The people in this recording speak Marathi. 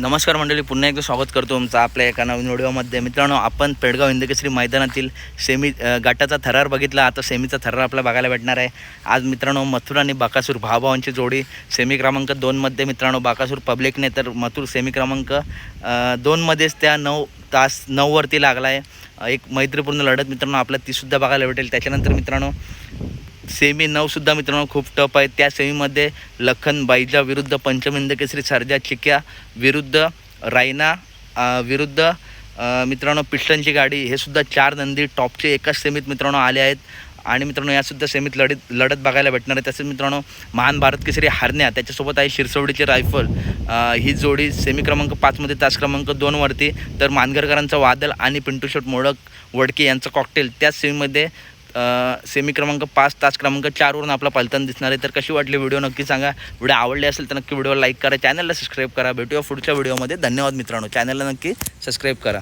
नमस्कार मंडळी पुन्हा एकदा स्वागत करतो तुमचं आपल्या एका नवीन व्हिडिओमध्ये. मित्रांनो आपण पेडगाव हिंदकेसरी मैदानातील सेमी अ, गटाचा थरार बघितला. आता सेमीचा थरार आपल्याला बघायला भेटणार आहे. आज मित्रांनो मथुर आणि बाकासूर भावाभावांची जोडी सेमी क्रमांक दोनमध्ये मित्रांनो बाकासूर पब्लिकने तर मथुर सेमी क्रमांक दोनमध्येच त्या नऊ तास नऊवरती लागला आहे एक मैत्रीपूर्ण लढत मित्रांनो आपल्याला तीसुद्धा बघायला भेटेल. त्याच्यानंतर मित्रांनो सेमी नऊसुद्धा मित्रांनो खूप टप आहे त्या सेमीमध्ये लखन बाईजा विरुद्ध पंचमिंद केसरी सरजा चिक्या विरुद्ध रायना विरुद्ध मित्रांनो पिस्टनची गाडी. हे सुद्धा चार नंदी टॉपचे एकाच सेमीत मित्रांनो आले आहेत. आणि मित्रांनो यासुद्धा सेमीत लढत लढत बघायला भेटणार आहे. तसेच मित्रांनो महान भारत केसरी हरण्या त्याच्यासोबत आहे शिरसवडीची रायफल. ही जोडी सेमी क्रमांक पाचमध्ये तास क्रमांक दोनवरती तर मानगरकरांचा वादल आणि पिंटू शेट मोडक वडके यांचं कॉकटेल त्याच सेमीमध्ये सेमी क्रमांक पाच तास क्रमांक चारवरून आपला पलतन दिसणार आहे. तर कशी वाटली व्हिडिओ नक्की सांगा. व्हिडिओ आवडली असेल तर नक्की व्हिडिओ लाईक करा. चॅनलला सबस्क्राईब करा. भेटूया पुढच्या व्हिडिओमध्ये धन्यवाद मित्रांनो. चॅनलला नक्की सबस्क्राईब करा.